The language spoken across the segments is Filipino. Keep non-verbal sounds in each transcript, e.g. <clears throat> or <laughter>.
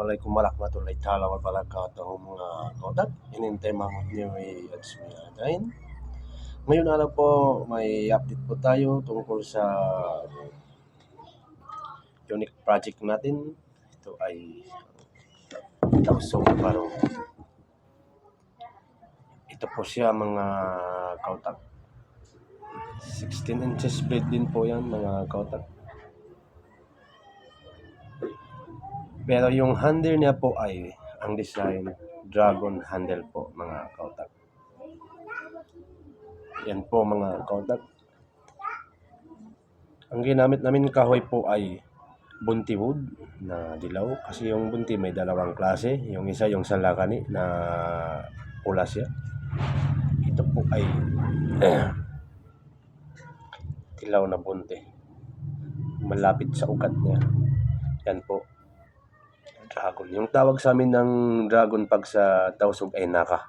Assalamualaikum warahmatullahi taala wabarakatuh mga kotak. Inintay mga ay ads mi adain. Ngayon araw po may update po tayo tungkol sa unique project natin. Ito ay Tausong Baro. Ito po siya mga kautak. 16 inches blade din po yan mga kautak. Pero yung handle niya po ay ang design dragon handle po mga kautak. Yan po mga kautak. Ang ginamit namin kahoy po ay bunti wood na dilaw kasi yung bunti may dalawang klase. Yung isa yung salakani na pula siya. Ito po ay <clears throat> dilaw na bunti. Malapit sa ugat niya. Yan po dragon. Yung tawag sa amin ng dragon pag sa Tausug ay naka.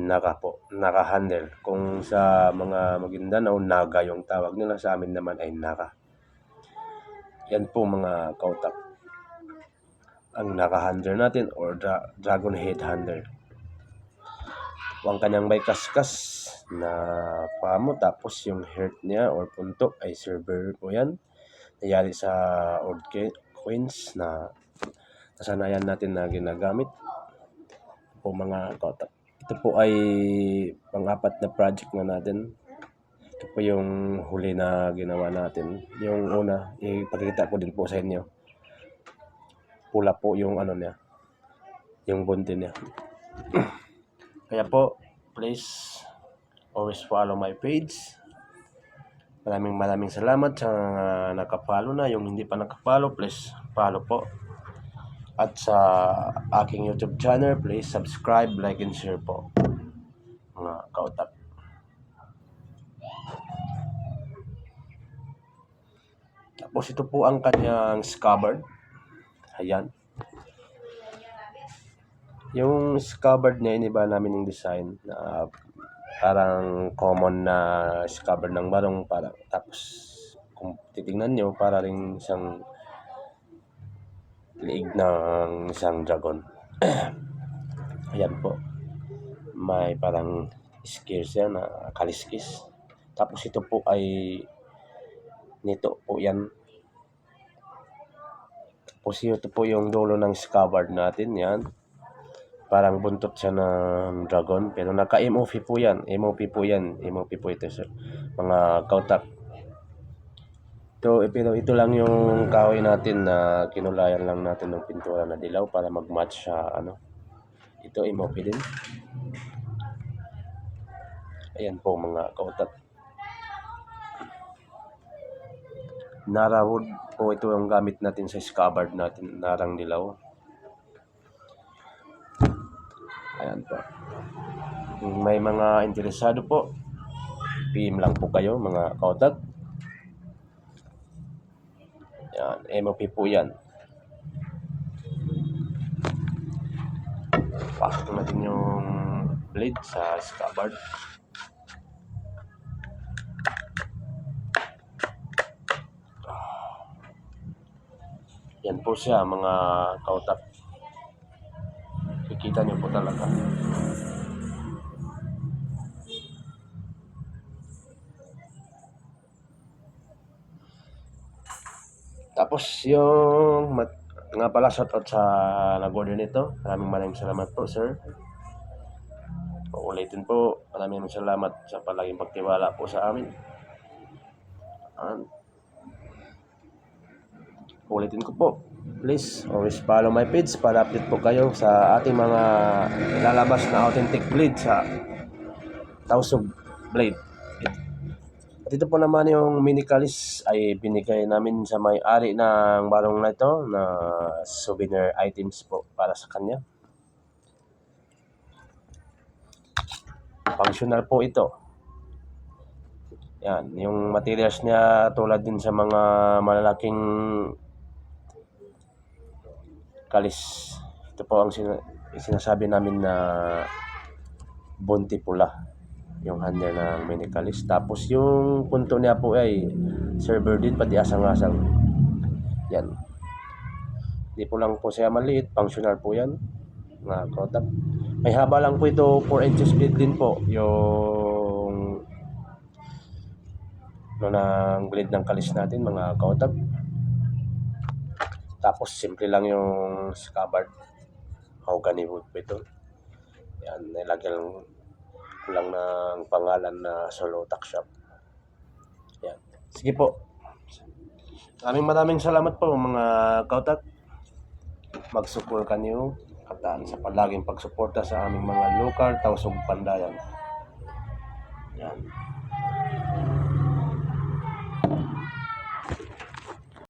Naka po. Naka handle. Kung sa mga Maguindanao, naga yung tawag nila. Sa amin naman ay naka. Yan po mga kautak. Ang naka handle natin or dra- dragon head handle. Ang kanyang may kaskas na pamo tapos yung heart niya or punto ay silver po yan. Nayari sa old coins na kasanayan natin na ginagamit po mga kotak. Ito po ay pang-apat na project na natin. Ito po yung huli na ginawa natin. Yung una, ipakita ko din po sa inyo. Pula po yung ano niya. Yung bunti niya. <clears throat> Kaya po, please always follow my page. Maraming maraming salamat sa uh, nakapalo na. Yung hindi pa nakapalo, please follow po. At sa aking YouTube channel, please subscribe, like, and share po. Mga kautak. Tapos ito po ang kanyang scabbard. Ayan. Yung scabbard niya, iniba namin yung design na parang common na scabbard ng barong. Parang, tapos kung titingnan nyo, para rin isang liig ng isang dragon. <clears throat> Ayan po. May parang skills yan na kaliskis. Tapos ito po ay nito po yan. Tapos ito po yung dulo ng scabbard natin yan. Parang buntot siya ng dragon. Pero naka-MOP po yan. MOP po yan. MOP po ito sir. Mga kautak. Ito, pero ito lang yung kahoy natin na kinulayan lang natin ng pintura na dilaw para mag-match sa ano. Ito, MOP din. Ayan po mga kautak. Nara wood po ito yung gamit natin sa scabbard natin, narang dilaw. Ayan po. Kung may mga interesado po, PM lang po kayo mga kautak. Yan, MOP po yan. Pasok natin yung blade sa scabbard. Yan po siya mga kautak. Kikita niyo po talaga. Tapos yung mat, nga pala shoutout sa nag-order nito. Maraming maraming salamat po sir. Uulitin po, maraming salamat sa palaging pagtiwala po sa amin. And, ulitin ko po, please always follow my page para update po kayo sa ating mga lalabas na authentic blade sa Tausug Blade. At ito po naman yung mini calis ay binigay namin sa may-ari ng barong na ito na souvenir items po para sa kanya. Functional po ito. Yan, yung materials niya tulad din sa mga malalaking kalis. Ito po ang sina- sinasabi namin na bunti pula yung handle ng mini kalis. Tapos yung punto niya po ay server din pati asang-asang. Yan. Di po lang po siya maliit, functional po yan. Mga kautak. May haba lang po ito, 4 inches speed din po. Yung no ng blade ng kalis natin mga kautak. Tapos simple lang yung scabbard. Mahogany wood po ito. Yan, nilagyan ko lang ng pangalan na Solo Tuck Shop. Yan. Sige po. Maraming maraming salamat po mga kautak. Mag-support kanyo kataan sa palaging pagsuporta sa aming mga local tausog pandayan. Yan.